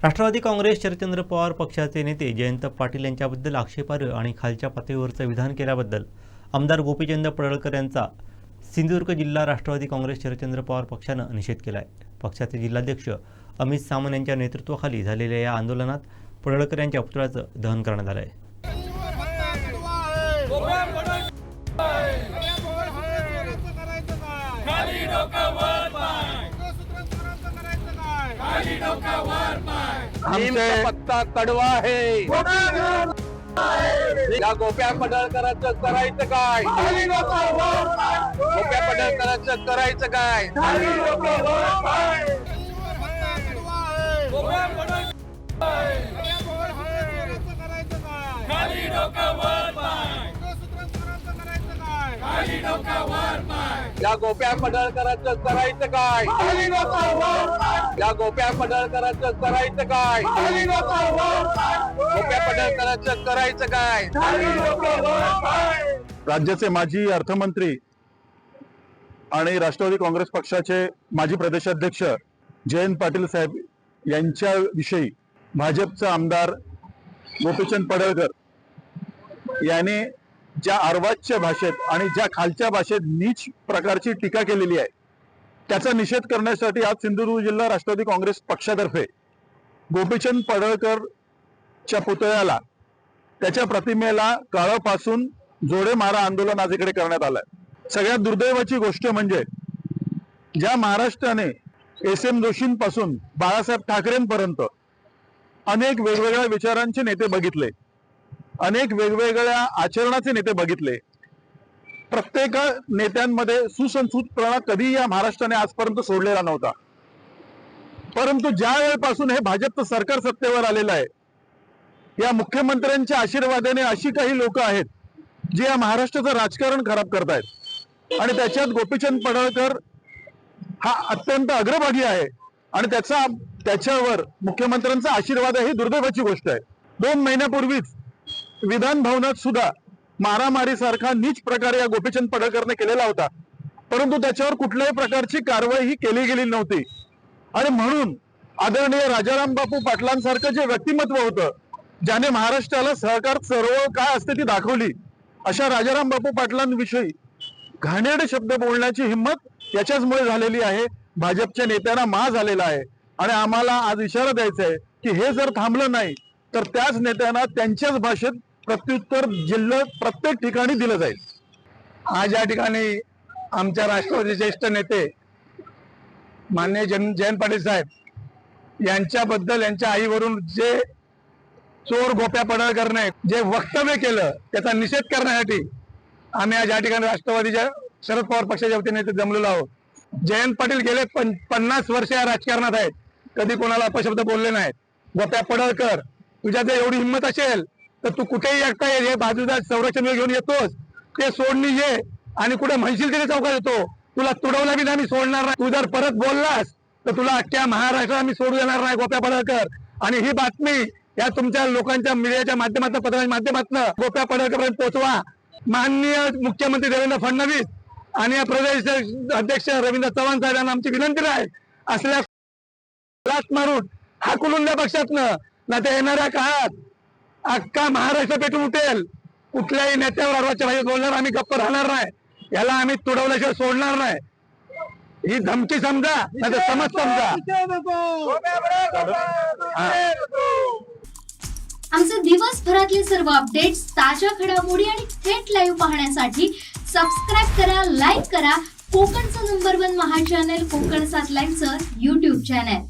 राष्ट्रवादी काँग्रेस शरदचंद्र पवार पक्षाचे नेते जयंत पाटील यांच्याबद्दल आक्षेपार्ह आणि खालच्या पातळीवरचं विधान केल्याबद्दल आमदार गोपीचंद पडळकर यांचा सिंधुदुर्ग जिल्हा राष्ट्रवादी काँग्रेस शरदचंद्र पवार पक्षानं निषेध केला आहे पक्षाचे जिल्हाध्यक्ष अमित सामंत यांच्या नेतृत्वाखाली झालेल्या या आंदोलनात पडळकर यांच्या पुतळ्याचं दहन करण्यात आलं आहे आमचा पत्ता कडवा आहे. या गोप्या पडळकरांचं करायचं काय? गोप्या पडळकरांचं करायचं काय? या गोप्या पडळकरांचं करायचं काय? या गोप्या पडळकरांचं करायचं काय? गोप्या पडळकरांचं करायचं काय? राज्याचे माजी अर्थमंत्री आणि राष्ट्रवादी काँग्रेस पक्षाचे माजी प्रदेशाध्यक्ष जयंत पाटील साहेब यांच्याविषयी भाजपचा आमदार गोपीचंद पडळकर याने ज्या अर्वाच्य भाषेत आणि ज्या खालच्या भाषेत नीच प्रकारची टीका केलेली आहे त्याचा निषेध करण्यासाठी आज सिंधुदुर्ग जिल्हा राष्ट्रवादी काँग्रेस पक्षातर्फे गोपीचंद पडळकरच्या पुतळ्याला त्याच्या प्रतिमेला काळापासून जोडे मारा आंदोलन आज इकडे करण्यात आलंय. सगळ्यात दुर्दैवाची गोष्ट म्हणजे ज्या महाराष्ट्राने एस एम जोशींपासून बाळासाहेब ठाकरेंपर्यंत अनेक वेगवेगळ्या विचारांचे नेते बघितले अनेक वेगवेगळ्या आचरणाचे नेते बघितले प्रत्येक नेत्यांमध्ये सुसंस्कृतपणा कधी या महाराष्ट्राने आजपर्यंत सोडलेला नव्हता. परंतु ज्या वेळेपासून हे भाजपचं सरकार सत्तेवर आलेलं आहे या मुख्यमंत्र्यांच्या आशीर्वादाने अशी काही लोक आहेत जे या महाराष्ट्राचं राजकारण खराब करतायत. आणि त्याच्यात गोपीचंद पडळकर हा अत्यंत अग्रभागी आहे. आणि त्याचा त्याच्यावर मुख्यमंत्र्यांचा आशीर्वाद ही दुर्दैवाची गोष्ट आहे. दोन महिन्यापूर्वीच विधान भवनात सुद्धा मारामारी सारखा नीच प्रकारे या गोपीचंद पडळकरने केलेला होता. परंतु त्याच्यावर कुठल्याही प्रकारची कारवाई ही केली गेली नव्हती. आणि म्हणून आदरणीय राजाराम बापू पाटलांसारखं जे व्यक्तिमत्व होतं ज्याने महाराष्ट्राला सहकार सर्व काय असते ती दाखवली अशा राजाराम बापू पाटलांविषयी घाणेरडे शब्द बोलण्याची हिंमत याच्याचमुळे झालेली आहे. भाजपच्या नेत्यांना मा झालेला आहे. आणि आम्हाला आज इशारा द्यायचा आहे की हे जर थांबलं नाही तर त्याच नेत्यांना त्यांच्याच भाषेत प्रत्युत्तर जिल्ह्यात प्रत्येक ठिकाणी दिलं जाईल. आज या ठिकाणी आमच्या राष्ट्रवादी ज्येष्ठ नेते मान्य जन जयंत पाटील साहेब यांच्याबद्दल यांच्या आईवरून जे चोर गोप्या पडळकरने जे वक्तव्य केलं त्याचा निषेध करण्यासाठी आम्ही आज या ठिकाणी राष्ट्रवादीच्या शरद पवार पक्षाच्या वतीने इथे जमलेलो आहोत. जयंत पाटील गेले पण पन्नास वर्ष या राजकारणात आहेत. कधी कोणाला अपशब्द बोलले नाहीत. गोप्या पडळकर तुझ्या जर एवढी हिंमत असेल तर तू कुठेही एकटा ये हे बाजूचा संरक्षण घेऊन येतोस. ते सोडणी ये आणि कुठे म्हणशील तिथे चौकात येतो. तुला तुडवला बी आम्ही सोडणार नाही. तू जर परत बोललास तर तुला अख्ख्या महाराष्ट्रात आम्ही सोडू देणार नाही गोप्या पडळकर. आणि ही बातमी या तुमच्या लोकांच्या मीडियाच्या माध्यमातून पत्रांच्या माध्यमातून गोप्या पडळकरपर्यंत पोहोचवा. माननीय मुख्यमंत्री देवेंद्र फडणवीस आणि या प्रदेश अध्यक्ष रवींद्र चव्हाण साहेब यांना आमची विनंती आहे असल्या लाच मारून हाकलून द्या पक्षातनं. ना ते येणाऱ्या काळात अख्खा महाराष्ट्र पेटून उठेल. कुठल्याही नेत्यावर अर्वाच्या भाषेत बोलणार आम्ही गप्प राहणार नाही. याला आम्ही तुडवल्याशिवाय सोडणार नाही. ही धमकी समजा नाही समज समजा. आमचे दिवसभरातले सर्व अपडेट्स ताज्या घडामोडी आणि थेट लाईव्ह पाहण्यासाठी सबस्क्राईब करा लाईक करा. कोकणचं नंबर वन महा चॅनल कोकण सात लाईव्हचं युट्यूब चॅनल